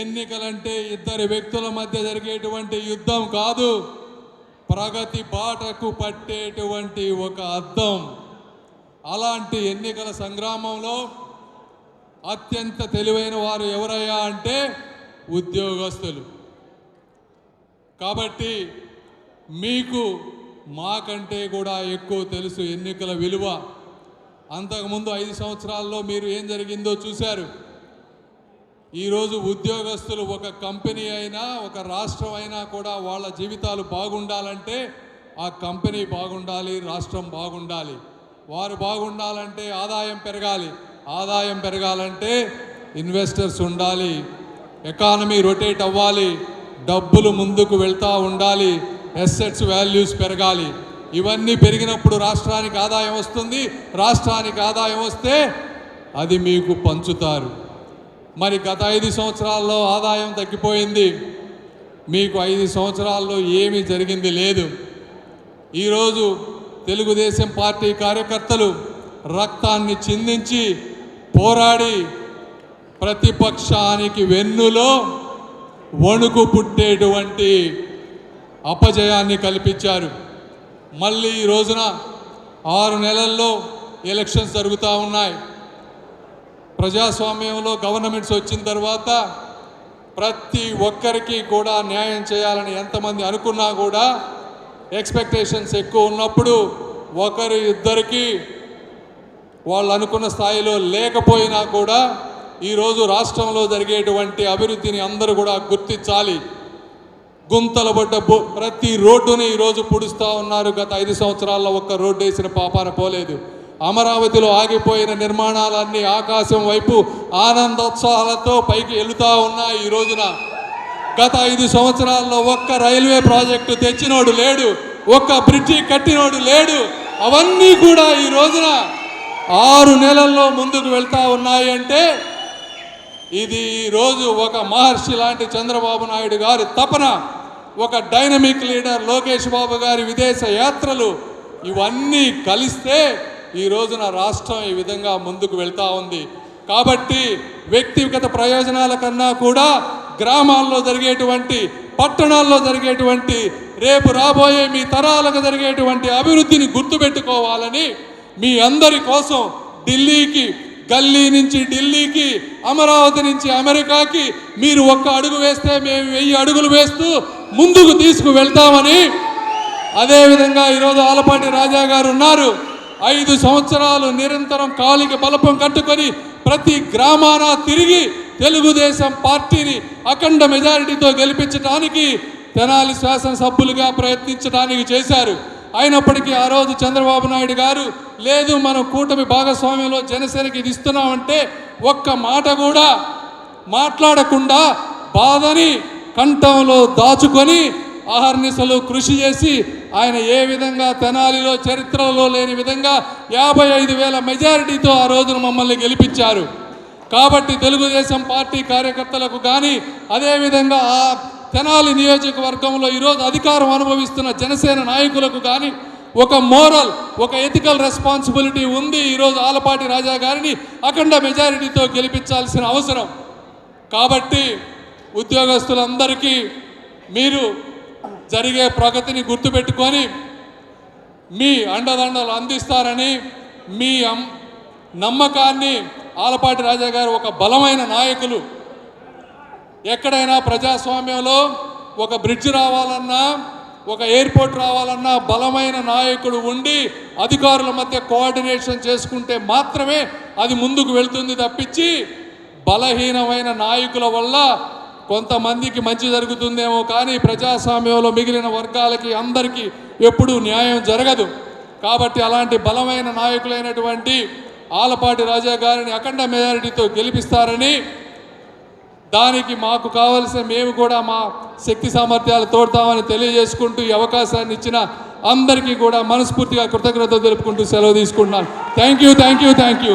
ఎన్నికలంటే ఇద్దరు వ్యక్తుల మధ్య జరిగేటువంటి యుద్ధం కాదు. ప్రగతి బాటకు పట్టేటువంటి ఒక అద్దం. అలాంటి ఎన్నికల సంగ్రామంలో అత్యంత తెలివైన వారు ఎవరయ్యా అంటే ఉద్యోగస్తులు. కాబట్టి మీకు మాకంటే కూడా ఎక్కువ తెలుసు ఎన్నికల విలువ. అంతకుముందు ఐదు సంవత్సరాల్లో మీరు ఏం జరిగిందో చూశారు. ఈరోజు ఉద్యోగస్తులు ఒక కంపెనీ అయినా ఒక రాష్ట్రం అయినా కూడా వాళ్ళ జీవితాలు బాగుండాలంటే ఆ కంపెనీ బాగుండాలి రాష్ట్రం బాగుండాలి. వారు బాగుండాలంటే ఆదాయం పెరగాలి. ఆదాయం పెరగాలంటే ఇన్వెస్టర్స్ ఉండాలి. ఎకానమీ రొటేట్ అవ్వాలి. డబ్బులు ముందుకు వెళ్తూ ఉండాలి. ఎస్సెట్స్ వాల్యూస్ పెరగాలి. ఇవన్నీ పెరిగినప్పుడు రాష్ట్రానికి ఆదాయం వస్తుంది. రాష్ట్రానికి ఆదాయం వస్తే అది మీకు పంచుతారు. మరి గత ఐదు సంవత్సరాల్లో ఆదాయం తగ్గిపోయింది. మీకు ఐదు సంవత్సరాల్లో ఏమీ జరిగింది లేదు. ఈరోజు తెలుగుదేశం పార్టీ కార్యకర్తలు రక్తాన్ని చిందించి పోరాడి ప్రతిపక్షానికి వెన్నులో వణుకు పుట్టేటువంటి అపజయాన్ని కల్పించారు. మళ్ళీ ఈ రోజున ఆరు నెలల్లో ఎలక్షన్స్ జరుగుతూ ఉన్నాయి. ప్రజాస్వామ్యంలో గవర్నమెంట్స్ వచ్చిన తర్వాత ప్రతి ఒక్కరికి కూడా న్యాయం చేయాలని ఎంతమంది అనుకున్నా కూడా ఎక్స్పెక్టేషన్స్ ఎక్కువ ఉన్నప్పుడు ఒకరు ఇద్దరికి వాళ్ళు అనుకున్న స్థాయిలో లేకపోయినా కూడా ఈరోజు రాష్ట్రంలో జరిగేటువంటి అభివృద్ధిని అందరూ కూడా గుర్తించాలి. గుంతలు పడ్డ ప్రతి రోడ్డుని ఈరోజు పుడుస్తూ ఉన్నారు. గత ఐదు సంవత్సరాల్లో ఒక్క రోడ్డు వేసిన పాపాన పోలేదు. అమరావతిలో ఆగిపోయిన నిర్మాణాలన్నీ ఆకాశం వైపు ఆనందోత్సాహాలతో పైకి వెళుతూ ఉన్నాయి ఈ రోజున. గత ఐదు సంవత్సరాల్లో ఒక్క రైల్వే ప్రాజెక్టు తెచ్చినోడు లేడు ఒక్క బ్రిడ్జి కట్టినోడు లేడు. అవన్నీ కూడా ఈ రోజున ఆరు నెలల్లో ముందుకు వెళ్తా ఉన్నాయి అంటే ఇది ఈరోజు ఒక మహర్షి లాంటి చంద్రబాబు నాయుడు గారి తపన. ఒక డైనమిక్ లీడర్ లోకేష్ బాబు గారి విదేశ యాత్రలు ఇవన్నీ కలిస్తే ఈ రోజున రాష్ట్రం ఈ విధంగా ముందుకు వెళ్తా ఉంది. కాబట్టి వ్యక్తిగత ప్రయోజనాల కన్నా కూడా గ్రామాల్లో జరిగేటువంటి పట్టణాల్లో జరిగేటువంటి రేపు రాబోయే మీ తరాలకు జరిగేటువంటి అభివృద్ధిని గుర్తుపెట్టుకోవాలని మీ అందరి కోసం ఢిల్లీకి గల్లీ నుంచి ఢిల్లీకి అమరావతి నుంచి అమెరికాకి మీరు ఒక్క అడుగు వేస్తే మేము వెయ్యి అడుగులు వేస్తూ ముందుకు తీసుకు వెళ్తామని అదేవిధంగా ఈరోజు ఆలపాటి రాజా గారు ఉన్నారు. ఐదు సంవత్సరాలు నిరంతరం కాలికి బలపం కట్టుకొని ప్రతి గ్రామాన తిరిగి తెలుగుదేశం పార్టీని అఖండ మెజారిటీతో గెలిపించడానికి తెనాలి శాసనసభ్యులుగా ప్రయత్నించడానికి చేశారు. అయినప్పటికీ ఆ రోజు చంద్రబాబు నాయుడు గారు లేదు మనం కూటమి భాగస్వామ్యంలో జనసేనకి ఇది ఇస్తున్నామంటే ఒక్క మాట కూడా మాట్లాడకుండా బాధని కంఠంలో దాచుకొని ఆహర్నిశలు కృషి చేసి ఆయన ఏ విధంగా తెనాలిలో చరిత్రలో లేని విధంగా యాభై ఐదు వేల మెజారిటీతో ఆ రోజున మమ్మల్ని గెలిపించారు. కాబట్టి తెలుగుదేశం పార్టీ కార్యకర్తలకు కానీ అదేవిధంగా ఆ తెనాలి నియోజకవర్గంలో ఈరోజు అధికారం అనుభవిస్తున్న జనసేన నాయకులకు కానీ ఒక మోరల్ ఒక ఎథికల్ రెస్పాన్సిబిలిటీ ఉంది ఈరోజు ఆలపాటి రాజా గారిని అఖండ మెజారిటీతో గెలిపించాల్సిన అవసరం. కాబట్టి ఉద్యోగస్తులందరికీ మీరు జరిగే ప్రగతిని గుర్తుపెట్టుకొని మీ అండదండలు అందిస్తారని మీ అమ్- నమ్మకాన్ని ఆలపాటి రాజా గారు ఒక బలమైన నాయకులు. ఎక్కడైనా ప్రజాస్వామ్యంలో ఒక బ్రిడ్జ్ రావాలన్నా ఒక ఎయిర్పోర్ట్ రావాలన్నా బలమైన నాయకుడు ఉండి అధికారుల మధ్య కోఆర్డినేషన్ చేసుకుంటే మాత్రమే అది ముందుకు వెళ్తుంది తప్పించి బలహీనమైన నాయకుల వల్ల కొంతమందికి మంచి జరుగుతుందేమో కానీ ప్రజాస్వామ్యంలో మిగిలిన వర్గాలకి అందరికీ ఎప్పుడూ న్యాయం జరగదు. కాబట్టి అలాంటి బలమైన నాయకులైనటువంటి ఆలపాటి రాజా గారిని అఖండ మెజారిటీతో గెలిపిస్తారని దానికి మాకు కావలసిన మేము కూడా మా శక్తి సామర్థ్యాలు తోడతామని తెలియజేసుకుంటూ ఈ అవకాశాన్ని ఇచ్చిన అందరికీ కూడా మనస్ఫూర్తిగా కృతజ్ఞత తెలుపుకుంటూ సెలవు తీసుకుంటున్నాను. Thank you thank you thank you